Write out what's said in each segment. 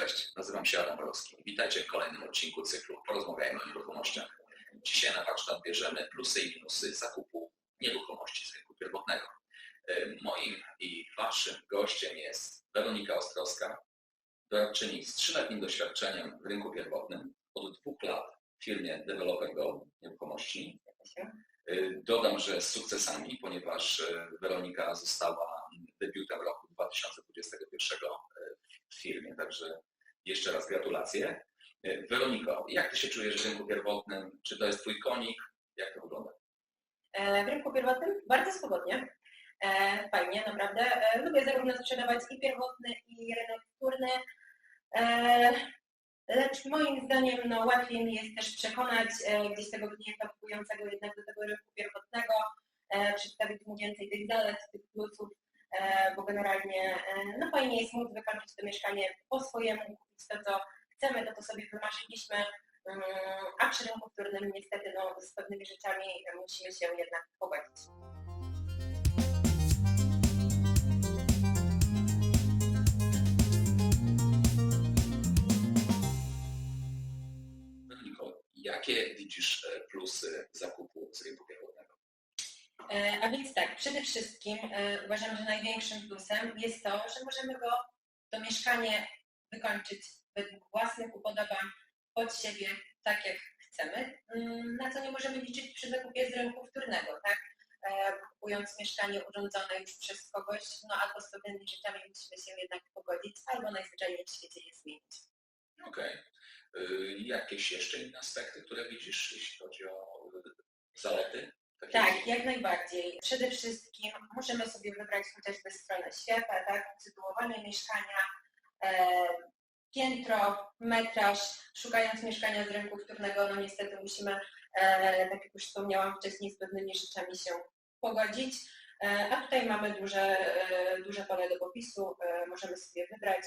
Cześć, nazywam się Adam Borowski. Witajcie w kolejnym odcinku cyklu Porozmawiajmy o nieruchomościach. Dzisiaj na warsztat bierzemy plusy i minusy zakupu nieruchomości z rynku pierwotnego. Moim i waszym gościem jest Weronika Ostrowska, doradczyni z trzyletnim doświadczeniem w rynku pierwotnym, od dwóch lat w firmie Developer Go Nieruchomości. E, Dodam, że z sukcesami, ponieważ e, Weronika została debiutem roku 2021 w firmie, także jeszcze raz gratulacje. E, Weroniko, jak Ty się czujesz w rynku pierwotnym? Czy to jest Twój konik? Jak to wygląda? E, W rynku pierwotnym bardzo swobodnie. E, Fajnie, naprawdę. E, Lubię zarówno sprzedawać i pierwotny, i rynek wtórny. Lecz moim zdaniem no, łatwiej mi jest też przekonać gdzieś tego klienta kupującego jednak do tego rynku pierwotnego, przedstawić mu więcej tych zalet, tych plusów, bo generalnie no, fajnie jest móc wykończyć to mieszkanie po swojemu, kupić to, co chcemy, to, co sobie wymarzyliśmy, Mm, a przy rynku wtórnym niestety no, z pewnymi rzeczami musimy się jednak pogodzić. Weroniko, jakie widzisz e, plusy zakupu z rynku pierwotnego? E, A więc tak, przede wszystkim e, uważam, że największym plusem jest to, że możemy go, to mieszkanie wykończyć według własnych upodobań, pod siebie, tak jak chcemy, Mm, na co nie możemy liczyć przy zakupie z rynku wtórnego, tak? E, Kupując mieszkanie urządzone już przez kogoś, no albo z pewnymi rzeczami musimy się jednak pogodzić, albo najzwyczajniej w świecie je zmienić. Okej. Y, Jakieś jeszcze inne aspekty, które widzisz, jeśli chodzi o y, zalety? Tak, jak najbardziej. Przede wszystkim możemy sobie wybrać chociażby stronę świata, tak, usytuowanie mieszkania, e, piętro, metraż. Szukając mieszkania z rynku wtórnego, no niestety musimy, e, tak jak już wspomniałam wcześniej, z pewnymi rzeczami się pogodzić. E, a tutaj mamy duże, e, duże pole do popisu, możemy sobie wybrać.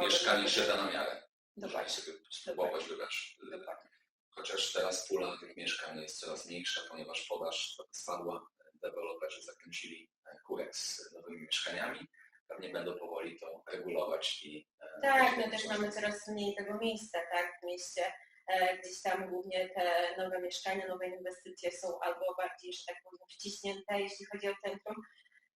Mieszkanie szyte na miarę. Dokładnie. sobie spróbować wybrać. Dokładnie. Chociaż teraz pula tych mieszkań jest coraz mniejsza, ponieważ podaż spadła. Deweloperzy zakręcili kurek z nowymi mieszkaniami. Pewnie będą powoli to regulować i... e, Tak, no też mamy coraz mniej tego miejsca, tak, w mieście. E, Gdzieś tam głównie te nowe mieszkania, nowe inwestycje są albo bardziej, że tak powiem, wciśnięte, jeśli chodzi o centrum.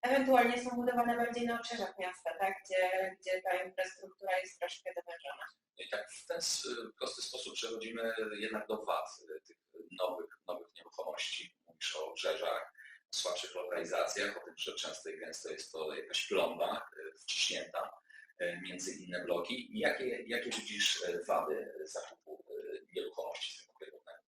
Ewentualnie są budowane bardziej na obrzeżach miasta, tak, gdzie, gdzie ta infrastruktura jest troszkę zawężona. No I tak w ten prosty sposób przechodzimy jednak do wad y, tych nowych, nowych nieruchomości. Mówisz o obrzeżach, słabszych lokalizacjach, o tym, że często i gęsto jest to jakaś plomba y, wciśnięta y, między inne bloki. I jakie, jakie widzisz y, wady zakupu nieruchomości z rynku pierwotnego?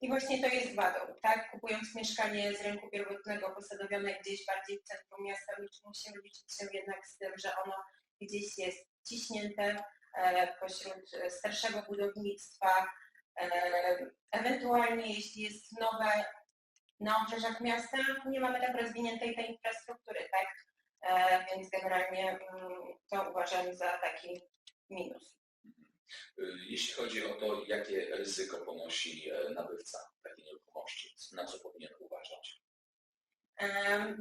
I właśnie to jest wadą, tak? Kupując mieszkanie z rynku pierwotnego posadowione gdzieś bardziej w centrum miasta, musimy liczyć się jednak z tym, że ono gdzieś jest ciśnięte e, pośród e, starszego budownictwa. E, ewentualnie jeśli jest nowe na obrzeżach miasta, nie mamy tak rozwiniętej tej infrastruktury, tak? E, więc generalnie mm, to uważam za taki minus. Y, Jeśli chodzi o to, jakie ryzyko ponosi e, nabywca takiej nieruchomości, na co powinien uważać?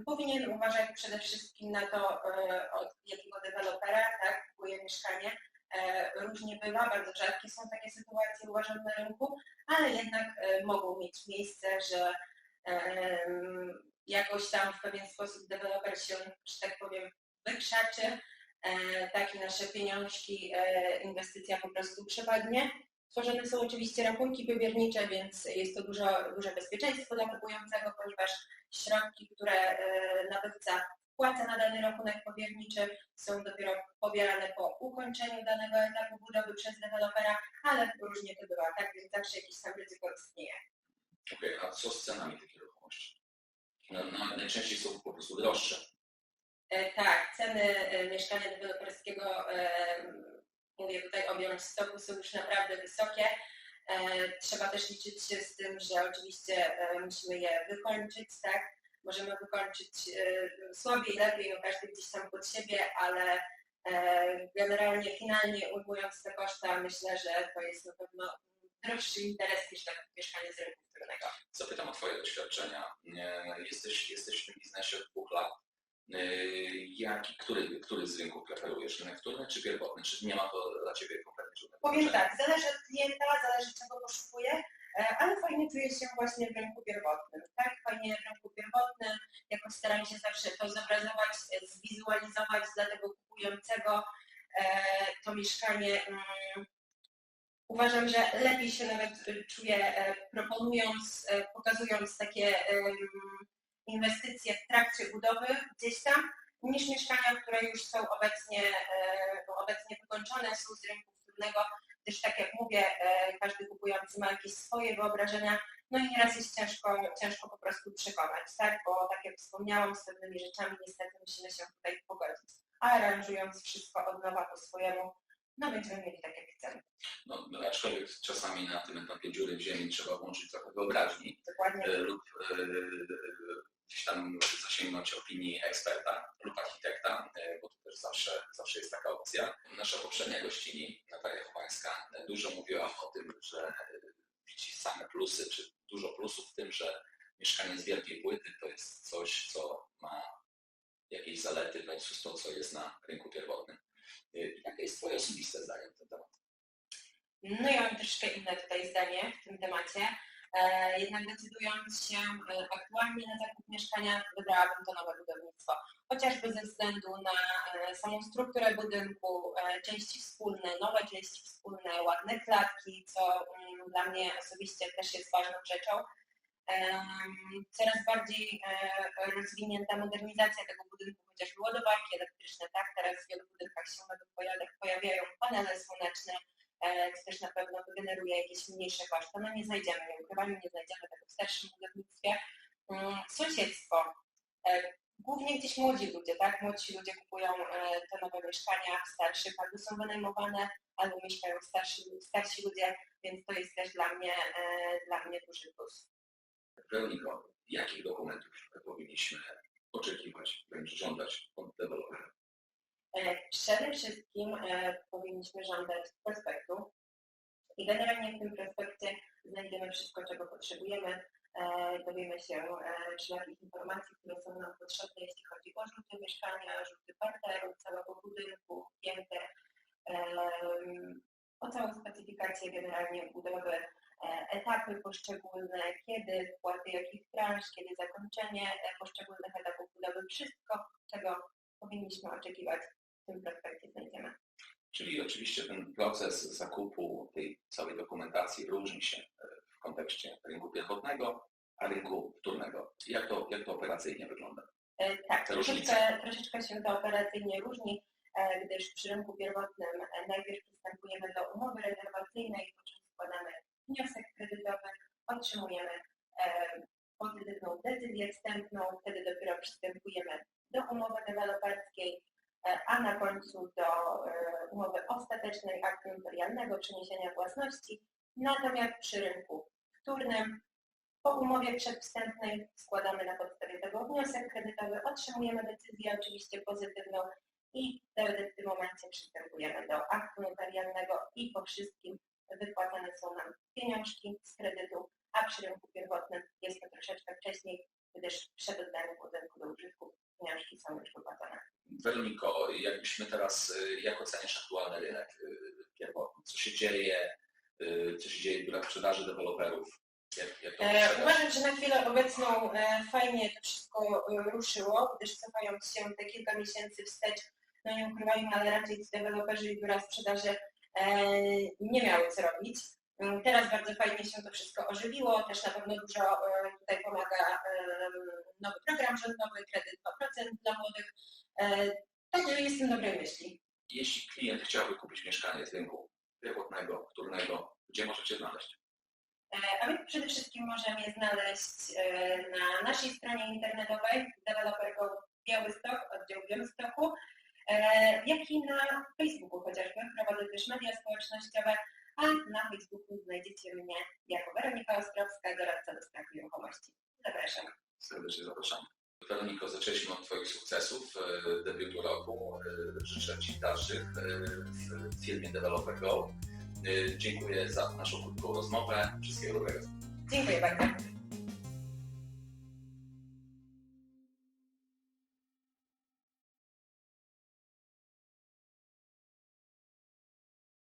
Powinien uważać przede wszystkim na to, e, od jakiego dewelopera tak, kupuje mieszkanie. E, Różnie bywa, bardzo rzadkie są takie sytuacje, uważam, na rynku, ale jednak e, mogą mieć miejsce, że jakoś tam w pewien sposób deweloper się, że tak powiem, wykrzaczy, e, takie nasze pieniążki, e, inwestycja po prostu przepadnie. Tworzone są oczywiście rachunki powiernicze, więc jest to dużo, duże bezpieczeństwo dla kupującego, ponieważ środki, które e, nabywca wpłaca na dany rachunek powierniczy, są dopiero pobierane po ukończeniu danego etapu budowy przez dewelopera, ale różnie to bywa, tak? Więc zawsze jakieś tam ryzyko istnieje. Okej, a co z cenami tych nieruchomości? No, no, najczęściej są po prostu droższe. E, Tak, ceny e, mieszkania deweloperskiego, e, mówię tutaj o Białymstoku, są już naprawdę wysokie. E, Trzeba też liczyć się z tym, że oczywiście e, musimy je wykończyć, tak? Możemy wykończyć e, słabiej, lepiej, no każdy gdzieś tam pod siebie, ale generalnie finalnie ujmując te koszta, myślę, że to jest na pewno droższy interes niż takie mieszkanie z rynku wtórnego. Zapytam o Twoje doświadczenia. Nie, Jesteś, jesteś w tym biznesie od dwóch lat. Yy, Jaki, który, który z rynków preferujesz? Rynek wtórny czy pierwotny? Czy nie ma to dla Ciebie kompletnie żadnego Powiem tak, zależy od klienta, zależy czego poszukuje, e, ale fajnie czuję się właśnie w rynku pierwotnym. Tak, fajnie w rynku pierwotnym, jakoś staram się zawsze to zobrazować, e, zwizualizować dla tego kupującego e, to mieszkanie. Uważam, że lepiej się nawet e, czuję e, proponując, e, pokazując takie inwestycje w trakcie budowy gdzieś tam, niż mieszkania, które już są obecnie, e, obecnie wykończone, są z rynku wtórnego, gdyż tak jak mówię, każdy kupujący ma jakieś swoje wyobrażenia, no i nieraz jest ciężko, ciężko po prostu przekonać, tak? Bo tak jak wspomniałam, z pewnymi rzeczami niestety musimy się tutaj pogodzić. A aranżując wszystko od nowa po swojemu, no będziemy mieli tak jak chcemy. No, no, aczkolwiek czasami na tym etapie dziury w ziemi trzeba włączyć trochę wyobraźni Dokładnie. e, lub e, gdzieś tam zasięgnąć opinii eksperta lub architekta, e, bo to też zawsze, zawsze jest taka opcja. Nasza poprzednia gościni, Natalia Chowańska, dużo mówiła o tym, że widzi same plusy, czy dużo plusów w tym, że mieszkanie z wielkiej płyty to jest coś, co ma jakieś zalety versus to, co jest na rynku pierwotnym. Jakie jest Twoje osobiste zdanie na ten temat? No ja mam troszkę inne tutaj zdanie w tym temacie. E, jednak decydując się e, aktualnie na zakup mieszkania, wybrałabym to nowe budownictwo. Chociażby ze względu na e, samą strukturę budynku, części wspólne, nowe części wspólne, ładne klatki, co mm, dla mnie osobiście też jest ważną rzeczą. Coraz bardziej e, rozwinięta modernizacja tego budynku, chociażby ładowarki elektryczne, tak? Teraz w wielu budynkach się nawet pojawia- pojawiają panele słoneczne, e, co też na pewno wygeneruje jakieś mniejsze koszty. No nie znajdziemy, nie ukrywamy, nie znajdziemy tego w starszym budownictwie. Mm, Sąsiedztwo. E, Głównie gdzieś młodzi ludzie, tak? Młodsi ludzie kupują te nowe mieszkania, starszych albo są wynajmowane, albo mieszkają starsi, starsi ludzie, więc to jest też dla mnie, dla mnie duży plus. Weroniko, jakich dokumentów powinniśmy oczekiwać, wręcz żądać od dewelopera? E, Przede wszystkim e, powinniśmy żądać prospektu i generalnie w tym prospekcie znajdziemy wszystko, czego potrzebujemy. E, Dowiemy się wszelakich informacji, które są nam potrzebne, jeśli chodzi o rzuty mieszkania, rzuty parteru, całego budynku, piętę, em, o całą specyfikację generalnie budowy, etapy poszczególne, kiedy, wpłaty jakich transz, kiedy zakończenie e, poszczególnych etapów budowy, wszystko, czego powinniśmy oczekiwać w tym prospekcie znajdziemy. Czyli oczywiście ten proces zakupu tej całej dokumentacji różni się e, w kontekście rynku pierwotnego, a rynku wtórnego. Jak to, jak to operacyjnie wygląda? E, Tak, Te troszeczkę, troszeczkę się to operacyjnie różni, e, gdyż przy rynku pierwotnym e, najpierw przystępujemy do umowy rezerwacyjnej, po czym składamy wniosek kredytowy, otrzymujemy pozytywną decyzję wstępną, wtedy dopiero przystępujemy do umowy deweloperskiej, e, a na końcu do e, umowy ostatecznej aktu notarialnego przeniesienia własności. Natomiast przy rynku wtórnym po umowie przedwstępnej składamy na podstawie tego wniosek kredytowy, otrzymujemy decyzję oczywiście pozytywną i wtedy w tym momencie przystępujemy do aktu notarialnego i po wszystkim wypłacane są nam pieniążki z kredytu, a przy rynku pierwotnym jest to troszeczkę wcześniej, gdyż przed oddaniem budynku do użytku pieniążki są już wypłacone. Weroniko, jakbyśmy teraz, e, jak oceniasz aktualny rynek e, pierwotny? Co się dzieje, e, co się dzieje w biurach sprzedaży deweloperów? Jak, jak E, uważam, że na chwilę obecną e, fajnie to wszystko e, ruszyło, gdyż cofając się te kilka miesięcy wstecz, no nie ukrywajmy, ale raczej ci deweloperzy i biura sprzedaży nie miały co robić. Mm, Teraz bardzo fajnie się to wszystko ożywiło, też na pewno dużo e, tutaj pomaga e, nowy program rządowy, kredyt 2% dla młodych. E, Także jestem dobrej myśli. Jeśli klient chciałby kupić mieszkanie z rynku pierwotnego, wtórnego, gdzie możecie znaleźć? E, A więc przede wszystkim możemy je znaleźć e, na naszej stronie internetowej deweloper.go Białystok, oddział w Białymstoku, e, jak i na Facebooku chociażby. Prowadzę też media społecznościowe, a na Facebooku znajdziecie mnie jako Weronika Ostrowska, doradca do spraw nieruchomości. Zapraszam. Serdecznie zapraszam. Weroniko, zaczęliśmy od Twoich sukcesów, e, debiutu roku. E, Życzę Ci dalszych e, w firmie Developer Go. E, Dziękuję za naszą krótką rozmowę. Wszystkiego dobrego. Dziękuję bardzo.